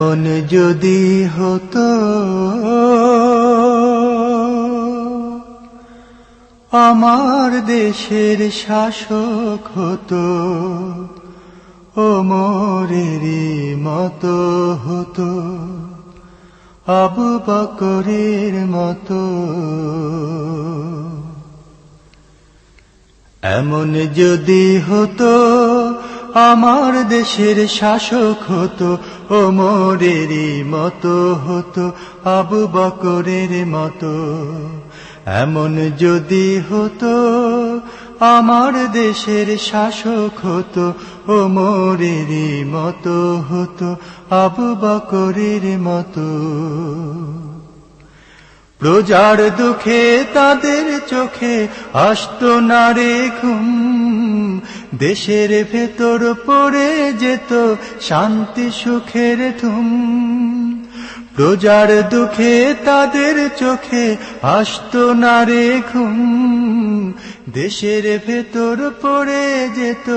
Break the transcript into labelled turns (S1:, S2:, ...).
S1: মন যদি হতো, আমার দেশের শাসক হতো ও মোরেরই মতো হতো, আবু বকরের মতো। এমন যদি হতো আমার দেশের শাসক হতো ও মোরেরই মতো হতো, আবু বকরের মতো। এমন যদি হতো, আমার দেশের শাসক হতো ও মোরেরই মতো হতো, আবু বকরের মতো। প্রজার দুঃখে তাদের চোখে আসত না রে ঘুম। দেশের ভেতর পড়ে যেত শান্তি সুখের ধুম। প্রজার দুঃখে তাদের চোখে আসত না রে ঘুম। দেশের ভেতর পড়ে যেত